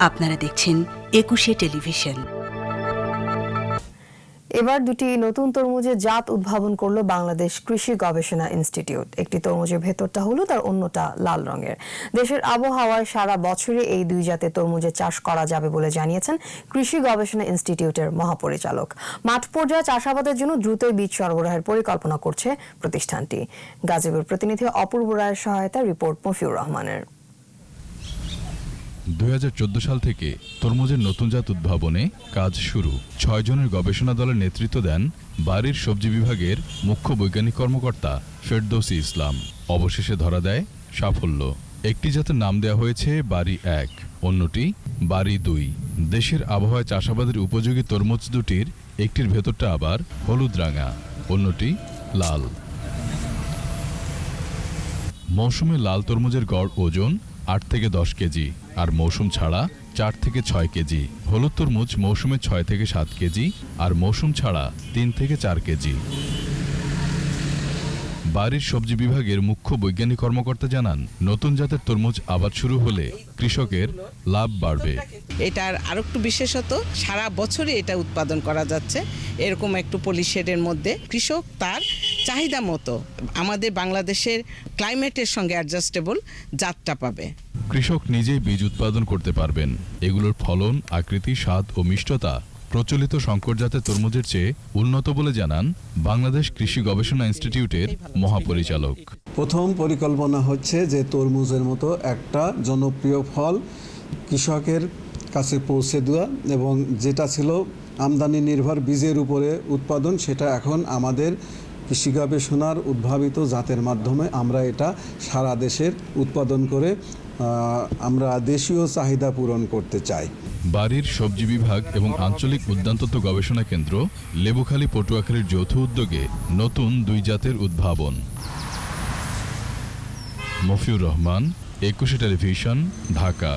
আপনারা দেখছেন একুশে টেলিভিশন। এবার দুটি নতুন তরমুজের জাত উদ্ভাবন করল বাংলাদেশ কৃষি গবেষণা ইনস্টিটিউট। একটি তরমুজের ভেতরটা হলুদ আর অন্যটা লাল রঙের। দেশের আবহাওয়ায় সারা বছরে এই দুই জাতের তরমুজের চাষ করা যাবে বলে জানিয়েছেন কৃষি গবেষণা ইনস্টিটিউটের মহাপরিচালক। মাঠ পর্যায়ে চাষাবাদের জন্য দ্রুত বীজ সরবরাহের পরিকল্পনা করছে প্রতিষ্ঠানটি। গাজীপুর প্রতিনিধি অপূর্ব রায়ের সহায়তায় রিপোর্ট মফিউর রহমানের। দুই হাজার চোদ্দ সাল থেকে তরমুজের নতুন জাত উদ্ভাবনে কাজ শুরু। ছয় জনের গবেষণা দলের নেতৃত্ব দেন বাড়ির সবজি বিভাগের মুখ্য বৈজ্ঞানিক কর্মকর্তা ফেরদৌসি ইসলাম। অবশেষে ধরা দেয় সাফল্য। একটি জাতের নাম দেওয়া হয়েছে বাড়ি এক, অন্যটি বাড়ি দুই। দেশের আবহাওয়ায় চাষাবাদের উপযোগী তরমুজ দুটির, একটির ভেতরটা আবার হলুদ রাঙা, অন্যটি লাল। মৌসুমে লাল তরমুজের গড় ওজন আট থেকে দশ কেজি আর মৌসুম ছাড়া চার থেকে ছয় কেজি। হলুদ তরমুজ মৌসুমে ছয় থেকে সাত কেজি আর মৌসুম ছাড়া তিন থেকে চার কেজি। বাড়ির সবজি বিভাগের মুখ্য বৈজ্ঞানিক কর্মকর্তা জানান, নতুন জাতের তরমুজ আবাদ শুরু হলে কৃষকের লাভ বাড়বে। এটার আরও একটু বিশেষত সারা বছরই এটা উৎপাদন করা যাচ্ছে। এরকম একটু পলিশেডের মধ্যে কৃষক তার চাহিদা মতো আমাদের বাংলাদেশের ক্লাইমেটের সঙ্গে অ্যাডজাস্টেবল জাতটা পাবে। কৃষক নিজেই বীজ উৎপাদন করতে পারবেন। এগুলোর ফলন আকৃতি স্বাদ ও মিষ্টতা প্রচলিত সংকর জাতের তরমুজের চেয়ে উন্নত বলে জানান বাংলাদেশ কৃষি গবেষণা ইনস্টিটিউটের মহাপরিচালক। প্রথম পরিকল্পনা হচ্ছে যে তরমুজের মতো একটা জনপ্রিয় ফল কৃষকের কাছে পৌঁছে দেওয়া এবং যেটা ছিল আমদানি নির্ভর বীজের উপরে উৎপাদন সেটা এখন আমাদের কৃষি গবেষণার উদ্ভাবিত জাতের মাধ্যমে আমরা এটা সারা দেশের উৎপাদন করে আমরা দেশীয় চাহিদা পূরণ করতে চাই। বাড়ির সবজি বিভাগ এবং আঞ্চলিক উদ্যানতত্ত্ব গবেষণা কেন্দ্র লেবুখালী পটুয়াখালীর যৌথ উদ্যোগে নতুন দুই জাতের উদ্ভাবন। মফিউর রহমান, একুশে টেলিভিশন, ঢাকা।